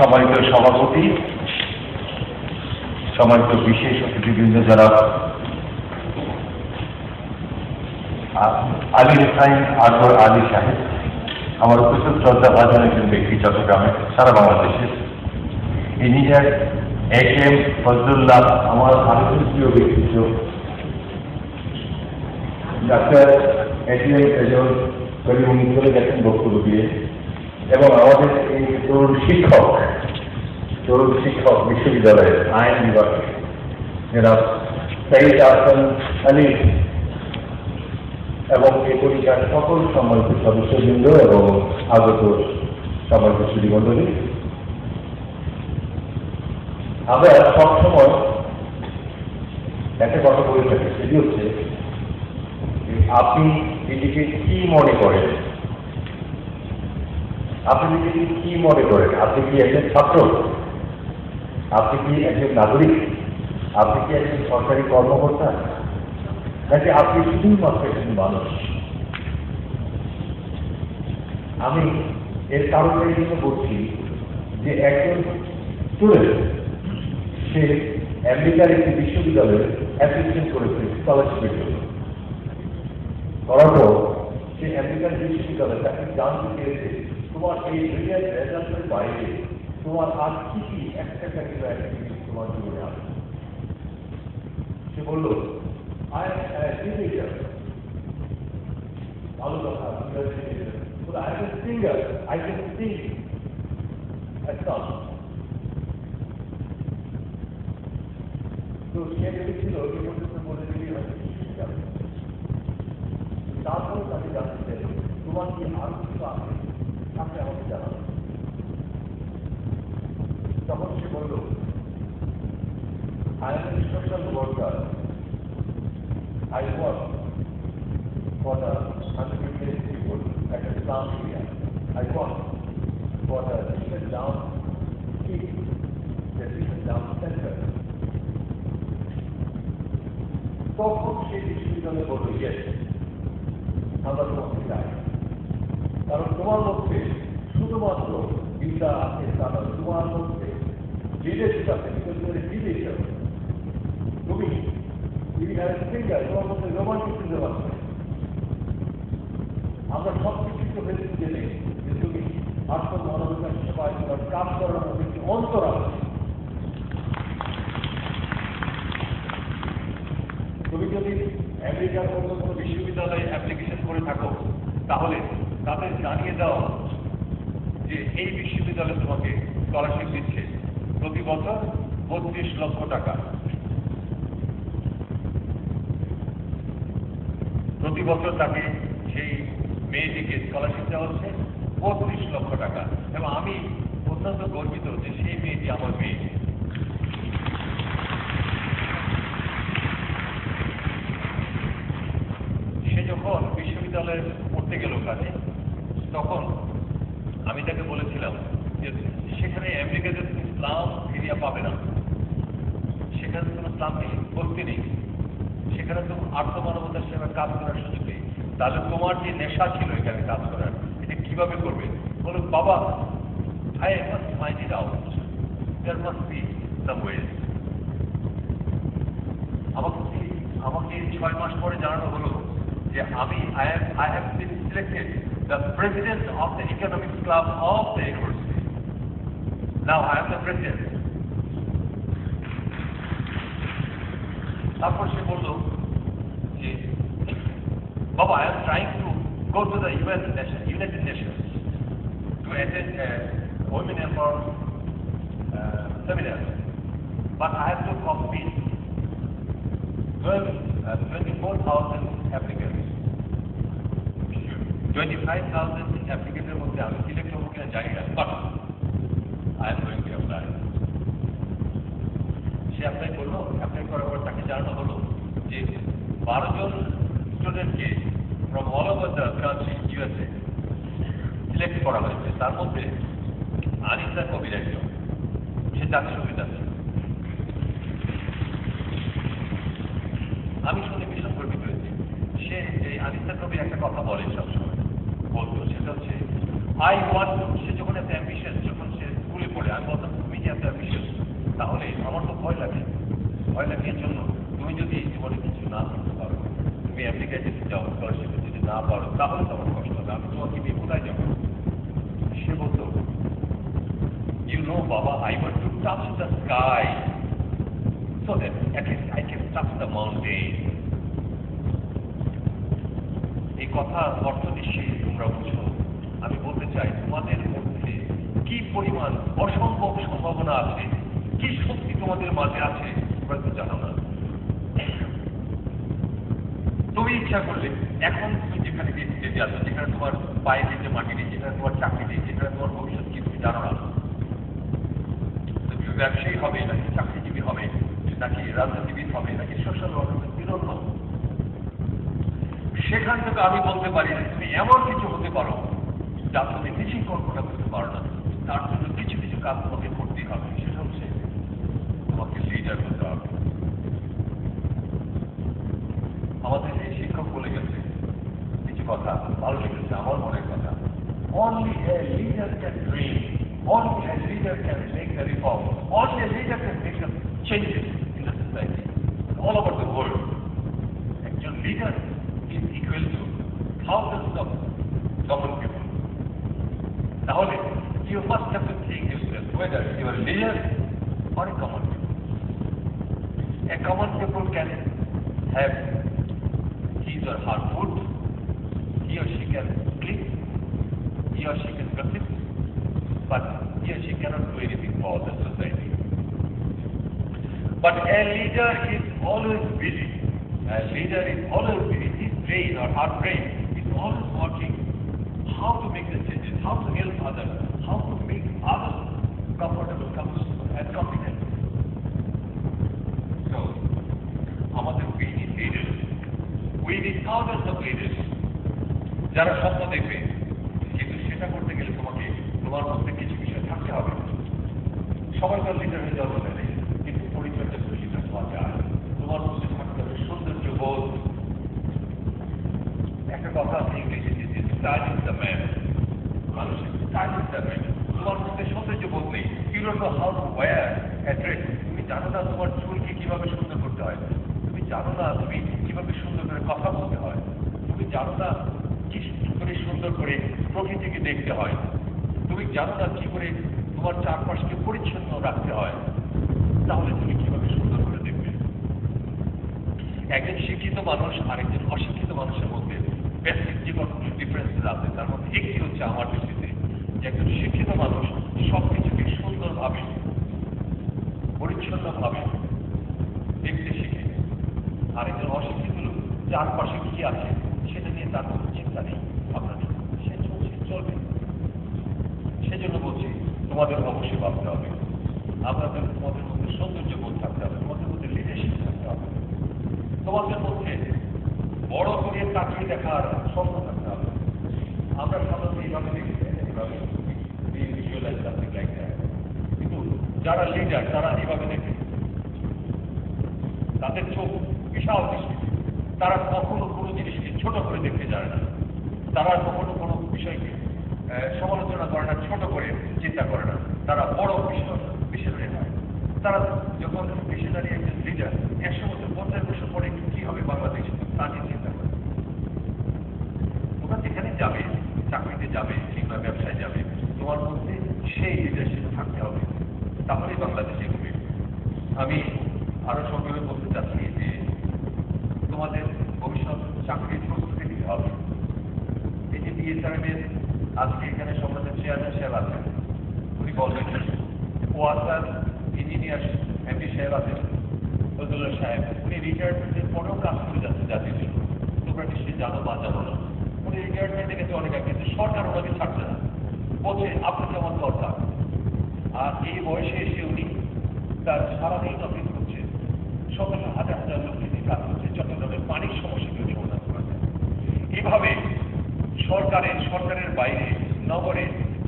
সম্মানিত সভাপতি, সম্মানিত বিশেষ অতিথিবৃন্দ যারা আলী হুসাইন আকবর আলী সাহেব, আমার উপস্থিত শ্রদ্ধা ভাজন একজন ব্যক্তি চট্টগ্রামে, সারা বাংলাদেশে। Engineer A K M Fazlullah, আমার প্রিয় ব্যক্তিত্ব, ডাক্তার এটিএম এজন কবি উনি চলে গেছেন বক্তব্য দিয়ে। এবং আমাদের এই তরুণ শিক্ষক তরুণ শিক্ষক বিশ্ববিদ্যালয়ের আইন বিভাগে যারা সাইদ আহসান আলী এবং এই পরীক্ষার সকল সম্মানিত সদস্যবৃন্দ এবং আগত সম্মানিত শ্রীমণ্ডলী আমরা সবসময় একটা কথা বলে থাকি, সেটি হচ্ছে আপনি নিজেকে কি মনে করেন? আপনি নিজেকে কি মনে করেন? আপনি কি একজন ছাত্র? আপনি কি একজন নাগরিক? আপনি কি একজন সরকারি কর্মকর্তা? নাকি আপনি শুধুই মাত্র একজন মানুষ? আমি এর কারণে জন্য বলছি যে একজন স্টুডেন্ট, সে আমেরিকার একটি বিশ্ববিদ্যালয়ে অ্যাপ্লিকেশন করেছে স্কলারশিপের জন্য। করার পর সে আমেরিকার বিশ্ববিদ্যালয়ে তাকে জানতে চেয়েছে তোমার এই দুনিয়ার রেজাল্টের বাইরে, তোমার আর কি কি একটা ক্যাটেগরি অ্যাক্টিভিটি তোমার জীবনে আছে সে বলল আই টিনেজার ভালো কথা I can singer I can sing একটা তো সে ভেবেছিল যে পর্যন্ত বলে দিবি হয়তো শিখে যাবে তারপরে তাকে জানতে চাই তোমার কি আর কিছু আছে আপনি আমাকে জানান তখন সে বলল I am a social worker. I work for the underprivileged people at the slum area. I work for the Christian down kids, the Christian down center. তখন সে বিশ্ববিদ্যালয়ে বলল ইয়েস আমরা আছে। আমরা সব কিছু যে তুমি সেবায় তোমার কাজ করার মধ্যে একটি অন্তর আছে। তুমি যদি আমেরিকার অন্য কোনো বিশ্ববিদ্যালয়ে অ্যাপ্লিকেশন করে থাকো, তাহলে তাদের জানিয়ে দাও যে এই বিশ্ববিদ্যালয় তোমাকে স্কলারশিপ দিচ্ছে। প্রতি বছর বত্রিশ লক্ষ টাকা। প্রতি বছর তাকে সেই মেয়েটিকে স্কলারশিপ দেওয়া হচ্ছে, বত্রিশ লক্ষ টাকা। এবং আমি অত্যন্ত গর্বিত যে সেই মেয়েটি আমার মেয়ে। সে যখন বিশ্ববিদ্যালয়ে পড়তে গেল কাজে তখন আমি তাকে বলেছিলাম যে সেখানে আমেরিকাতে ইসলাম এরিয়া পাবে না। সেখানে কোনো ইসলাম নেই, ভক্তি নেই। সেখানে তো আর্থ মানবতার সেবা কাজ করার সুযোগ নেই। তাহলে তোমার যে নেশা ছিল এখানে কাজ করার, এটা কীভাবে করবে? বলো, বাবা আই মাস্ট ফাইন্ড ইট আমাকে আমাকে ছয় মাস পরে জানানো হলো যে আমি I have I have been selected the president of the economics club of the university now I am the president তারপর সে বলল যে বাবা I am trying to go to the UN nation united nations to attend women empowerment uh, seminar but I have to compete 12, uh, 24,000 applicants. 25,000 applicants মধ্যে আমি select হব কিনা জানি না বাট গোয়িং টু অ্যাপ্লাই সে অ্যাপ্লাই করল apply করার পর তাকে জানানো হলো যে বারো জন স্টুডেন্টকে from all over the country USA select করা হয়েছে। তার মধ্যে আনিসা কবির একজন। সে সংগীত আছে আমি শুনে ভীষণ গর্বিত হয়েছি। সে এই আনিসা কবির একটা কথা বলে সবসময়। বলতো, সেটা হচ্ছে আই ওয়ান্ট সে যখন একটা অ্যাম্বিশন সে পড়ে আমি বলতাম তুমি যে এত অ্যাম্বিশিয়াস তাহলে আমার তো ভয় লাগে। ভয় লাগে এর জন্য তুমি যদি জীবনে কিছু না করতে পারো তুমি আমেরিকায় যেতে চাও স্কলারশিপে যদি না পারো তাহলে তো আমার কষ্ট হবে। আমি তোমাকে নিয়ে কোথায় যাব? সে বলতো You know, Baba, I want to touch the sky so that at least I can touch the mountain. এই কথা অর্থ নিশ্চয়ই তোমরা বুঝো। আমি বলতে চাই তোমাদের কি পরিমাণ অসম্ভব সম্ভাবনা আছে? কি শক্তি তোমাদের মাঝে আছে? তোমরা তো জানো না। তুমি ইচ্ছা করলে এখন তুমি যেখানে যেতে আছো, যেখানে তোমার পায়ে যেতে মাটি নেই, যেখানে তোমার চাকরি নেই, যেখানে তোমার ভবিষ্যৎ কি তুমি জানো না। তুমি ব্যবসায়ী হবে, নাকি চাকরিজীবী হবে, নাকি রাজনীতিবিদ হবে, নাকি সোশ্যাল ওয়ার্কার বিরোধ সেখান থেকে আমি বলতে পারি যে তুমি এমন কিছু হতে পারো যা তুমি নিজেই কল্পনা করতে কাজ তোমাকে করতেই হবে সেটা হচ্ছে তোমাকে লিডার হতে হবে আমাদের এই শিক্ষক বলে গেছে কিছু কথা ভালো লেগেছে আমার মনের কথা only a leader can dream only a leader can make the reform only a leader can make the changes in the society all over the world একজন leader is equal to thousands of common people তাহলে you must have to think yourself whether you are leader or a common people. A common people can have his or her foot, he or she can sleep. he or she can consist, but he or she cannot do anything for the society. But a leader is always busy. A leader is always busy. His brain or her brain যারা স্বপ্ন দেখবে, কিন্তু সেটা করতে গেলে তোমাকে তোমার মধ্যে কিছু বিষয় থাকতে হবে। সবাই তো লিডার হয়ে যাওয়া যাবে কিন্তু পরিচর্যা করে লিডার হওয়া যায় তোমার মধ্যে থাকতে হবে সৌন্দর্য বোধ। একটা কথা আছে ইংলিশে যে স্টাইল ইজ দ্য ম্যান মানুষের স্টাইল ইজ দ্য ম্যান তোমার মধ্যে সৌন্দর্য বোধ নেই। You don't how to wear a dress তুমি জানো না তোমার চুলকে কীভাবে সুন্দর করতে হয়। তুমি জানো না তুমি কীভাবে সুন্দর করে কথা বলতে হয়। তুমি জানো না কি করে সুন্দর করে প্রকৃতিকে দেখতে হয়। তুমি জানো না কি করে তোমার চারপাশকে পরিচ্ছন্ন রাখতে হয়? তাহলে তুমি কীভাবে সুন্দর করে দেখবে? একজন শিক্ষিত মানুষ আর একজন অশিক্ষিত মানুষের মধ্যে বেসিক জীবন ডিফারেন্সেস আছে। তার মধ্যে একটি হচ্ছে আমার দৃষ্টিতে যে একজন শিক্ষিত মানুষ সব কিছুকে সুন্দরভাবে, পরিচ্ছন্নভাবে দেখতে শিখে। আর একজন অশিক্ষিত লোক চারপাশে কি আছে? তার কোনো চিন্তা নেই নেই সে চলছে, চলবে। সেজন্য বলছি, তোমাদের অবশ্যই ভাবতে হবে। আপনাদের তোমাদের মধ্যে সৌন্দর্য বোধ থাকতে হবে তোমাদের মধ্যে লিডারশিপ থাকতে হবে। তোমাদের মধ্যে বড় করে তাকিয়ে দেখার স্বপ্ন থাকতে হবে। আমরা সাধারণত এইভাবে দেখি, এইভাবে ভিজুয়ালাইজ কিন্তু যারা লিডার তারা এইভাবে দেখে। তাদের চোখ বিশাল দৃষ্টি তারা কখনো কোনো জিনিসকে ছোট করে না তারা কখনো কোনো বিষয়কে সমালোচনা করে না, ছোট করে চিন্তা করে না। তারা বড় মিশনারি হয় তারা যখন মিশনারি একজন লিডার একশো বছর পঞ্চাশ বছর পরে কি হবে বাংলাদেশ, তা নিয়ে চিন্তা করে। তোমরা যেখানে যাবে, চাকরিতে যাবে কিংবা ব্যবসায় যাবে, তোমার মধ্যে সেই লিডারশিপ থাকতে হবে। তাহলেই বাংলাদেশ এগোবে। আমি আরও সংক্ষেপে বলতে চাচ্ছি যে, তোমাদের ভবিষ্যৎ চাকরির প্রস্তুতি নিতে হবে। এই যে আজকে এখানে সমাজের চেয়ারম্যান সাহেব আছেন। উনি বলবেন ওয়াসার ইঞ্জিনিয়ার এমপি সাহেব আছেন ফজলুল্লাহ সাহেব। উনি রিটায়ারমেন্টের পরেও কাজ করে যাচ্ছে জাতির জন্য। তোমরা নিশ্চয়ই জানো বা জানো না। উনি রিটায়ারমেন্টে গেছে অনেক আগে, কিন্তু সরকার ওনাকে ছাড়ছে না। বলছে আপনাকে আমার দরকার। আর এই বয়সে এসে উনি তার সারাদিন অফিস করছে। শত হাজার হাজার লোককে নিয়ে কাজ করছে। চট্টগ্রামের পানির সমস্যাকে উনি সমাধান করেছেন। এভাবে সরকারের সরকারের বাইরে, নগরে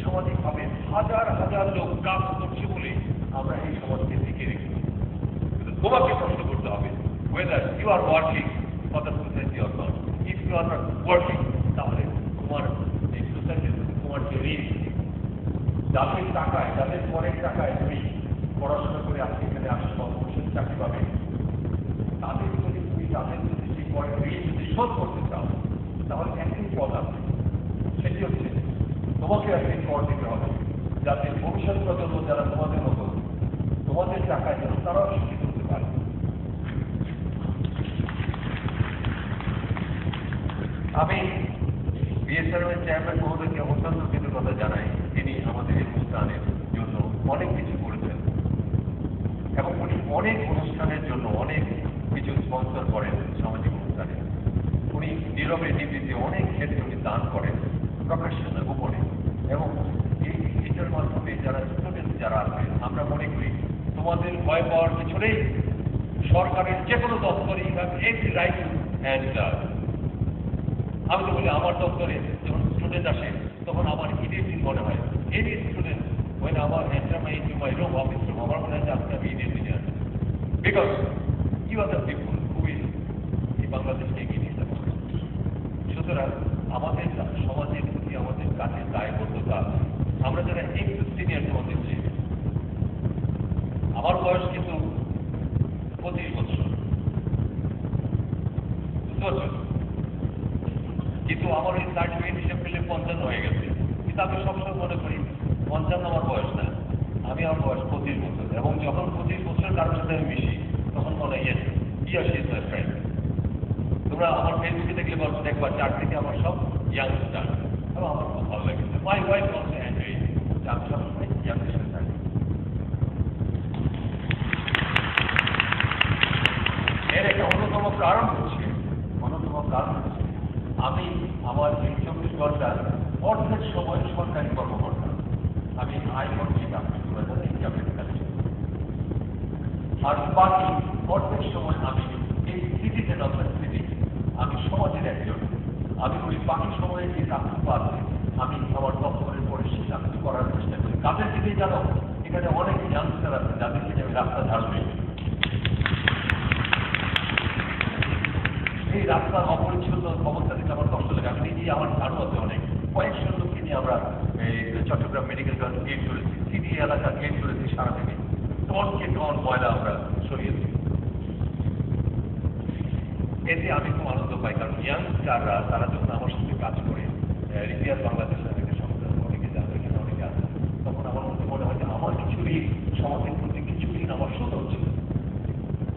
সামাজিকভাবে হাজার হাজার লোক কাজ করছে বলে আমরা এই সমাজকে টিকে রেখেছি। কিন্তু তোমাকে প্রশ্ন করতে হবে whether you are working for the society or not if you are not working তাহলে তোমার এই সোসাইটির তোমার যে ঋণ যাদের টাকায়, যাদের পরের টাকায় তুমি পড়াশোনা করে আজকে এখানে আসো অবশ্যই চাকরি পাবে, তাদের যদি তুমি, তাদের যদি সেই পরের ঋণ যদি শোধ করতে চাও তাহলে একই পদ আছে সেটি হচ্ছে তোমাকে একদিন কর দিতে হবে। যাতে ভবিষ্যৎ প্রজন্ম যারা তোমাদের মতো, তোমাদের টাকায় যেন তারাও শিক্ষিত হতে পারে। আমি বিএসআরএম এর চেয়ারম্যান মহোদয়কে অত্যন্ত কৃতজ্ঞতা জানাই। তিনি আমাদের এই অনুষ্ঠানের জন্য অনেক কিছু করেছেন। এবং উনি অনেক অনুষ্ঠানের জন্য অনেক কিছু স্পন্সর করেন সামাজিক অনুষ্ঠানে। উনি নীরবে নিবৃত্তে অনেক ক্ষেত্রে উনি দান করেন, প্রকাশ্যে গোপনে। এবং এই এটার মাধ্যমে যারা স্টুডেন্ট যারা আছে, আমরা মনে করি তোমাদের ভয় পাওয়ার কিছু নেই সরকারের যে কোনো দপ্তরে একটি রাইট অ্যান্ড আমি তো বলি আমার দপ্তরে যখন স্টুডেন্ট আসে, তখন আমার ইডিয়েটিং মনে হয়। এনি স্টুডেন্ট when আমার enter my into my room, office room, আমার মনে হয় আজকে আমি ইডিয়েট নিয়ে আসি। Because you are the people who is এই বাংলাদেশকে এগিয়ে নিয়ে যাবে সুতরাং আমাদের সমাজের প্রতি আমাদের কাজের দায়বদ্ধতা আমরা যারা একটু সিনিয়র তোমাদের চেয়ে আমার বয়স কিন্তু পঁচিশ বছর বুঝতে পারছ কিন্তু আমার ওই সার্টিফিকেট হিসেব পেলে পঞ্চান্ন হয়ে গেছে কিন্তু আমি সবসময় মনে করি পঞ্চান্ন আমার বয়স না আমি আমার বয়স পঁচিশ বছর এবং যখন পঁচিশ বছর কারোর সাথে আমি মিশি, তখন মনে হয় ইয়াস ইজ মাই ফ্রেন্ড তোমরা আমার ফেসবুকে দেখলে বলছো, দেখবা থেকে আমার সব ইয়াংস্টার এবং আমার খুব ভালো লাগে। মাই ওয়াইফ অলসো এনজয় আমি সবসময় ইয়াংদের সাথে থাকি। এর একটা অন্যতম কারণ হচ্ছে অন্যতম কারণ হচ্ছে আমি আমার এই চব্বিশ ঘণ্টার অর্ধেক সময় সরকারি কর্মকর্তা আমি আইকন ছিলাম আর বাকি অর্ধেক সময় আমি এই সিটিজেন নতুন সিটি আমি সমাজের একজন। আমি ওই বাকি সময়ে যে কাজটুকু আছে আমি আমার দপ্তরের পরে সেই কাজটি করার চেষ্টা করি। কাজের দিকে জানো, এখানে অনেক ইয়াংস্টার আছে যাদেরকে আমি রাস্তা ঝাড়ু দিই এই রাস্তার অপরিচ্ছন্ন অবস্থা দেখে আমার কষ্ট লাগে। আমি নিজেই আমার ধারণ আছে অনেক। কয়েকশো লোককে নিয়ে আমরা চট্টগ্রাম মেডিকেল কলেজ গেট করেছি সিটি এলাকা গেট করেছি সারাদিনে টনকে টন ময়লা আমরা সরিয়েছি এতে আমি খুব আনন্দ পাই, কারণ ইয়াংস্টাররা, তারা যখন আমার সাথে কাজ করে রিপিয়ার বাংলাদেশের থেকে সংস্থা অনেকে যাবে এখানে অনেকে আছে তখন আমার মধ্যে মনে হয় যে আমার কিছু ঋণ সমাজের প্রতি কিছু ঋণ আমার শোধ হচ্ছে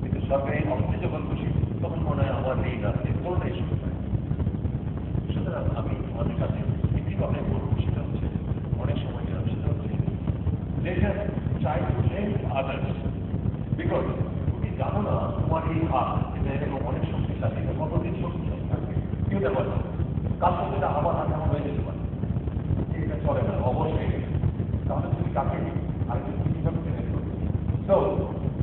কিন্তু সরকারি অফিসে যখন বসি, তখন মনে হয় আমার ঋণ আছে কোনটাই শোধ হয় সুতরাং আমি আমাদের কাছে একটি কথাই বলব সেটা হচ্ছে অনেক সময় যেটা সেটা হচ্ছে let us try to help others. Because তুমি জানো না তোমার এই হাত এটা এরকম অনেক শক্তিশালী কতদিন শক্তিশালী থাকবে? কেউ ব্যাপার না। আবার হাতে আমার হয়ে যেতে পারে? এটা চলে না অবশ্যই। তাহলে তুমি কাকে আর তুমি কীভাবে করবে তো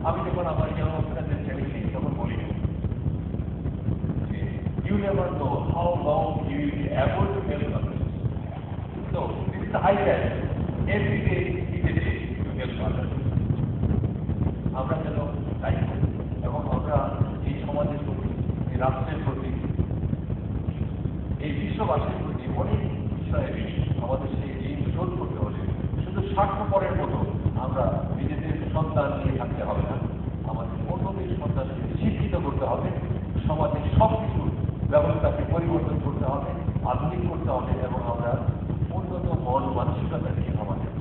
আমি যখন আমার এই ছেড়েছি তখন বলি you never know how long you will be able to help others. So, this is the high time. Every day to help others. আমরা যেন তাই করি এবং আমরা এই সমাজের প্রতি এই রাষ্ট্রের প্রতি এই বিশ্ববাসীর প্রতি অনেক বিষয়ে আমাদের সেই ঋণ শোধ করতে হলে শুধু স্বার্থপরের মতো আমরা নিজেদের সন্তান নিয়ে থাকতে হবে না আমাদের অন্যদের সন্তানকে শিক্ষিত করতে হবে সমাজের সব কিছু ব্যবস্থাকে পরিবর্তন করতে হবে, আধুনিক করতে হবে এবং আমরা উন্নত মন মানসিকতা নিয়ে আমাদের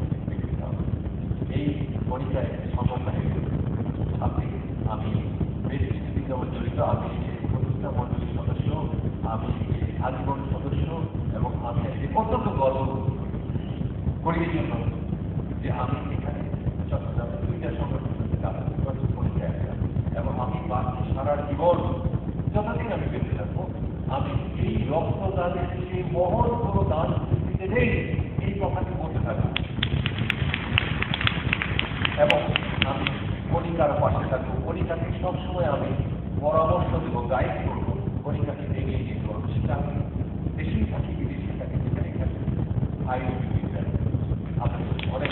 এই পরীক্ষায় সংগঠনে ছাত্রী আমি বেশ জড়িত। আমি প্রতিষ্ঠা মন্ডলীর সদস্য, আমি আজীবন সদস্য এবং আমি একটি অত্যন্ত গর্ব করি যে আমি এখানে চট্টগ্রামে দুইটা সংগঠন পরীক্ষায় এবং আমি বাকি সারা জীবন যতদিন আমি বেঁচে থাকব, আমি রক্তদানের সেই মহৎ কোনো দান পৃথিবীতে নেই, এই কথাটি বলতে থাকব এবং আমি কণিকার পাশে থাকব কণিকাকে সবসময় আমি পরামর্শ দেবো গাইড করব। কণিকাকে এগিয়ে নিয়ে করব সেটা আমি দেশেই থাকি, বিদেশে থাকি যেখানে থাকি। অনেক